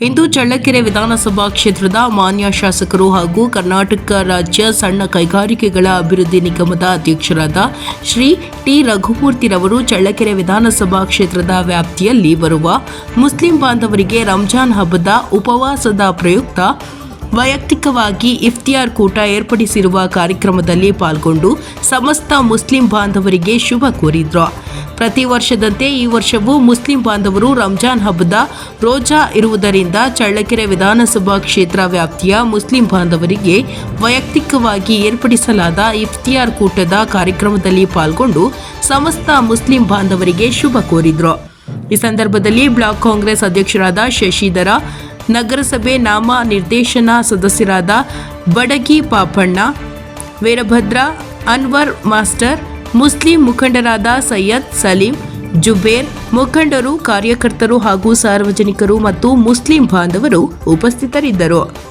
ಇಂದು ಚಳ್ಳಕೆರೆ ವಿಧಾನಸಭಾ ಕ್ಷೇತ್ರದ ಮಾನ್ಯ ಶಾಸಕರು ಹಾಗೂ ಕರ್ನಾಟಕ ರಾಜ್ಯ ಸಣ್ಣ ಕೈಗಾರಿಕೆಗಳ ಅಭಿವೃದ್ಧಿ ನಿಗಮದ ಅಧ್ಯಕ್ಷರಾದ ಶ್ರೀ ಟಿ ರಘುಮೂರ್ತಿರವರು ಚಳ್ಳಕೆರೆ ವಿಧಾನಸಭಾ ಕ್ಷೇತ್ರದ ವ್ಯಾಪ್ತಿಯಲ್ಲಿ ಬರುವ ಮುಸ್ಲಿಂ ಬಾಂಧವರಿಗೆ ರಂಜಾನ್ ಹಬ್ಬದ ಉಪವಾಸದ ಪ್ರಯುಕ್ತ ವೈಯಕ್ತಿಕವಾಗಿ ಇಫ್ತಿಯಾರ್ ಕೂಟ ಏರ್ಪಡಿಸಿರುವ ಕಾರ್ಯಕ್ರಮದಲ್ಲಿ ಪಾಲ್ಗೊಂಡು ಸಮಸ್ತ ಮುಸ್ಲಿಂ ಬಾಂಧವರಿಗೆ ಶುಭ ಕೋರಿದ್ರು. ಪ್ರತಿ ವರ್ಷದಂತೆ ಈ ವರ್ಷವೂ ಮುಸ್ಲಿಂ ಬಾಂಧವರು ರಂಜಾನ್ ಹಬ್ಬದ ರೋಜಾ ಇರುವುದರಿಂದ ಚಳ್ಳಕೆರೆ ವಿಧಾನಸಭಾ ಕ್ಷೇತ್ರ ವ್ಯಾಪ್ತಿಯ ಮುಸ್ಲಿಂ ಬಾಂಧವರಿಗೆ ವೈಯಕ್ತಿಕವಾಗಿ ಏರ್ಪಡಿಸಲಾದ ಇಫ್ತಿಯಾರ್ ಕೂಟದ ಕಾರ್ಯಕ್ರಮದಲ್ಲಿ ಪಾಲ್ಗೊಂಡು ಸಮಸ್ತ ಮುಸ್ಲಿಂ ಬಾಂಧವರಿಗೆ ಶುಭ ಕೋರಿದ್ರು. ಈ ಸಂದರ್ಭದಲ್ಲಿ ಬ್ಲಾಕ್ ಕಾಂಗ್ರೆಸ್ ಅಧ್ಯಕ್ಷರಾದ ಶಶಿಧರ, ನಗರಸಭೆ ನಾಮ ನಿರ್ದೇಶನ ಸದಸ್ಯರಾದ ಬಡಗಿ ಪಾಪಣ್ಣ, ವೀರಭದ್ರ, ಅನ್ವರ್ ಮಾಸ್ಟರ್ ಮುಸ್ಲಿಂ ಮುಖಂಡರಾದ ಸೈಯದ್ ಸಲೀಂ ಜುಬೇರ್ ಮುಖಂಡರು ಕಾರ್ಯಕರ್ತರು ಹಾಗೂ ಸಾರ್ವಜನಿಕರು ಮತ್ತು ಮುಸ್ಲಿಂ ಬಾಂಧವರು ಉಪಸ್ಥಿತರಿದ್ದರು.